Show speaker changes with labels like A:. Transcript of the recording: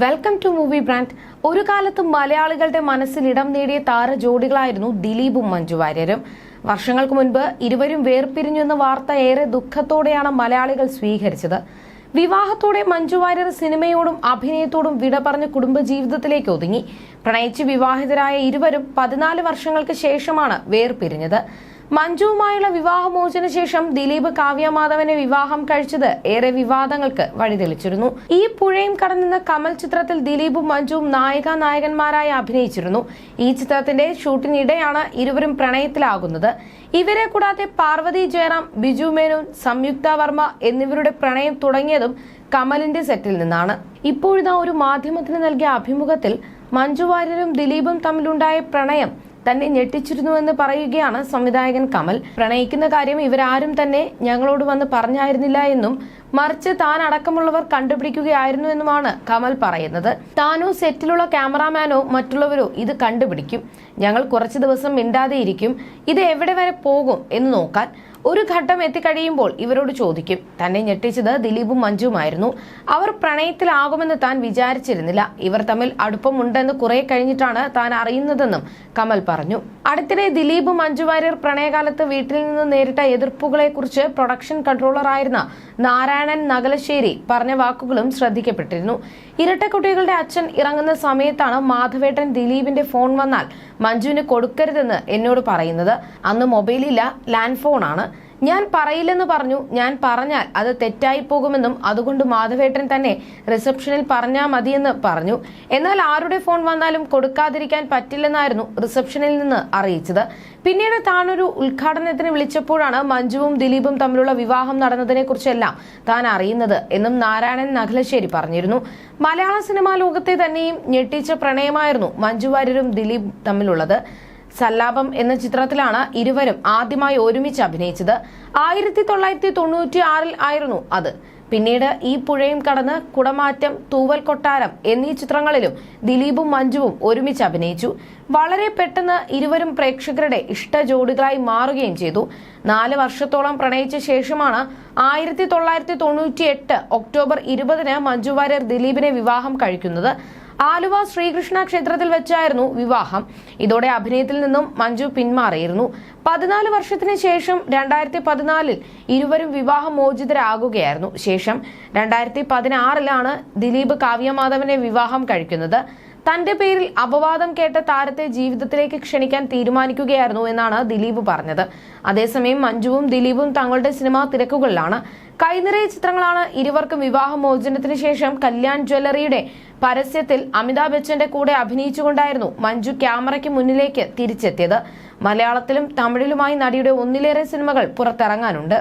A: Welcome to movie brand ഒരു കാലത്ത് മലയാളികളുടെ മനസ്സിൽ ഇടം നേടിയ താര ജോഡികളായിരുന്നു ദിലീപും മഞ്ജു വാര്യരും. വർഷങ്ങൾക്ക് മുൻപ് ഇരുവരും വേർപിരിഞ്ഞു എന്ന വാർത്ത ഏറെ ദുഃഖത്തോടെയാണ് മലയാളികൾ സ്വീകരിച്ചത്. വിവാഹത്തോടെ മഞ്ജു വാര്യർ സിനിമയോടും അഭിനയത്തോടും വിട പറഞ്ഞ് കുടുംബജീവിതത്തിലേക്ക് ഒതുങ്ങി. പ്രണയിച്ച് വിവാഹിതരായ ഇരുവരും പതിനാല് വർഷങ്ങൾക്ക് ശേഷമാണ് വേർപിരിഞ്ഞത്. മഞ്ജുവുമായുള്ള വിവാഹമോചന ശേഷം ദിലീപ് കാവ്യ മാധവനെ വിവാഹം കഴിച്ചത് ഏറെ വിവാദങ്ങൾക്ക് വഴിതെളിച്ചിരുന്നു. ഈ പുഴയും കടന്നുന്ന കമൽ ചിത്രത്തിൽ ദിലീപും മഞ്ജുവും നായിക നായകന്മാരായി അഭിനയിച്ചിരുന്നു. ഈ ചിത്രത്തിന്റെ ഷൂട്ടിനിടെയാണ് ഇരുവരും പ്രണയത്തിലാകുന്നത്. ഇവരെ കൂടാതെ പാർവതി ജയറാം ബിജു മേനോൻ സംയുക്ത വർമ്മ എന്നിവരുടെ പ്രണയം തുടങ്ങിയതും കമലിന്റെ സെറ്റിൽ നിന്നാണ്. ഇപ്പോഴിതാ ഒരു മാധ്യമത്തിന് നൽകിയ അഭിമുഖത്തിൽ മഞ്ജു വാര്യരും ദിലീപും തമ്മിലുണ്ടായ പ്രണയം തന്നെ ഞെട്ടിച്ചിരുന്നുവെന്ന് പറയുകയാണ് സംവിധായകൻ കമൽ. പ്രണയിക്കുന്ന കാര്യം ഇവരാരും തന്നെ ഞങ്ങളോട് വന്ന് പറഞ്ഞായിരുന്നില്ല എന്നും മറിച്ച് താൻ അടക്കമുള്ളവർ കണ്ടുപിടിക്കുകയായിരുന്നു എന്നുമാണ് കമൽ പറയുന്നത്. താനോ സെറ്റിലുള്ള ക്യാമറാമാനോ മറ്റുള്ളവരോ ഇത് കണ്ടുപിടിക്കും. ഞങ്ങൾ കുറച്ച് ദിവസം മിണ്ടാതെയിരിക്കും. ഇത് എവിടെ വരെ പോകും എന്ന് നോക്കാൻ ഒരു ഘട്ടം എത്തിക്കഴിയുമ്പോൾ ഇവരോട് ചോദിക്കും. തന്നെ ഞെട്ടിച്ചത് ദിലീപും മഞ്ജുവുമായിരുന്നു. അവർ പ്രണയത്തിലാകുമെന്ന് താൻ വിചാരിച്ചിരുന്നില്ല. ഇവർ തമ്മിൽ അടുപ്പമുണ്ടെന്ന് കുറെ കഴിഞ്ഞിട്ടാണ് താൻ അറിയുന്നതെന്നും കമൽ പറഞ്ഞു. അടുത്തിടെ ദിലീപ് മഞ്ജു വാര്യർ പ്രണയകാലത്ത് വീട്ടിൽ നിന്ന് നേരിട്ട എതിർപ്പുകളെ കുറിച്ച് പ്രൊഡക്ഷൻ കൺട്രോളറായിരുന്ന നാരായണൻ നഗലശ്ശേരി പറഞ്ഞ വാക്കുകളും ശ്രദ്ധിക്കപ്പെട്ടിരുന്നു. ഇരട്ടക്കുട്ടികളുടെ അച്ഛൻ ഇറങ്ങുന്ന സമയത്താണ് മാധവേട്ടൻ ദിലീപിന്റെ ഫോൺ വന്നാൽ മഞ്ജുവിന് കൊടുക്കരുതെന്ന് എന്നോട് പറയുന്നത്. അന്ന് മൊബൈലില്ല ലാൻഡ് ഫോണാണ്. ഞാൻ പറയില്ലെന്ന് പറഞ്ഞു. ഞാൻ പറഞ്ഞാൽ അത് തെറ്റായി പോകുമെന്നും അതുകൊണ്ട് മാധവേട്ടൻ തന്നെ റിസപ്ഷനിൽ പറഞ്ഞാൽ മതിയെന്ന് പറഞ്ഞു. എന്നാൽ ആരുടെ ഫോൺ വന്നാലും കൊടുക്കാതിരിക്കാൻ പറ്റില്ലെന്നായിരുന്നു റിസപ്ഷനിൽ നിന്ന് അറിയിച്ചത്. പിന്നീട് താനൊരു ഉദ്ഘാടനത്തിന് വിളിച്ചപ്പോഴാണ് മഞ്ജുവും ദിലീപും തമ്മിലുള്ള വിവാഹം നടന്നതിനെ കുറിച്ചെല്ലാം താൻ അറിയുന്നത് എന്നും നാരായണൻ നഖലശ്ശേരി പറഞ്ഞിരുന്നു. മലയാള സിനിമാ ലോകത്തെ തന്നെയും ഞെട്ടിച്ച പ്രണയമായിരുന്നു മഞ്ജുവാര്യരും ദിലീപ് തമ്മിലുള്ളത്. സല്ലാപം എന്ന ചിത്രത്തിലാണ് ഇരുവരും ആദ്യമായി ഒരുമിച്ച് അഭിനയിച്ചത്. ആയിരത്തി തൊള്ളായിരത്തി തൊണ്ണൂറ്റി ആറിൽ ആയിരുന്നു അത്. പിന്നീട് ഈ പുഴയും കടന്ന് കുടമാറ്റം തൂവൽ കൊട്ടാരം എന്നീ ചിത്രങ്ങളിലും ദിലീപും മഞ്ജുവും ഒരുമിച്ച് അഭിനയിച്ചു. വളരെ പെട്ടെന്ന് ഇരുവരും പ്രേക്ഷകരുടെ ഇഷ്ട ജോഡികളായി മാറുകയും ചെയ്തു. നാല് വർഷത്തോളം പ്രണയിച്ച ശേഷമാണ് ആയിരത്തി തൊള്ളായിരത്തി തൊണ്ണൂറ്റി എട്ട് ഒക്ടോബർ ഇരുപതിന് മഞ്ജു വാര്യർ ദിലീപിനെ വിവാഹം കഴിക്കുന്നത്. ആലുവ ശ്രീകൃഷ്ണ ക്ഷേത്രത്തിൽ വെച്ചായിരുന്നു വിവാഹം. ഇതോടെ അഭിനയത്തിൽ നിന്നും മഞ്ജു പിന്മാറിയിരുന്നു. പതിനാല് വർഷത്തിന് ശേഷം രണ്ടായിരത്തി പതിനാലിൽ ഇരുവരും വിവാഹമോചിതരാകുകയായിരുന്നു. ശേഷം രണ്ടായിരത്തി പതിനാറിലാണ് ദിലീപ് കാവ്യമാധവനെ വിവാഹം കഴിക്കുന്നത്. തന്റെ പേരിൽ അപവാദം കേട്ട താരത്തെ ജീവിതത്തിലേക്ക് ക്ഷണിക്കാൻ തീരുമാനിക്കുകയായിരുന്നു എന്നാണ് ദിലീപ് പറഞ്ഞത്. അതേസമയം മഞ്ജുവും ദിലീപും തങ്ങളുടെ സിനിമാ തിരക്കുകളിലാണ്. കൈനിറയ ചിത്രങ്ങളാണ് ഇരുവർക്കും വിവാഹമോചനത്തിന് ശേഷം കല്യാൺ ജ്വല്ലറിയുടെ പരസ്യത്തിൽ അമിതാഭ് ബച്ചന്റെ കൂടെ അഭിനയിച്ചുകൊണ്ടായിരുന്നു മഞ്ജു ക്യാമറയ്ക്ക് മുന്നിലേക്ക് തിരിച്ചെത്തിയത്. മലയാളത്തിലും തമിഴിലുമായി നടിയുടെ ഒന്നിലേറെ സിനിമകൾ പുറത്തിറങ്ങാനുണ്ട്.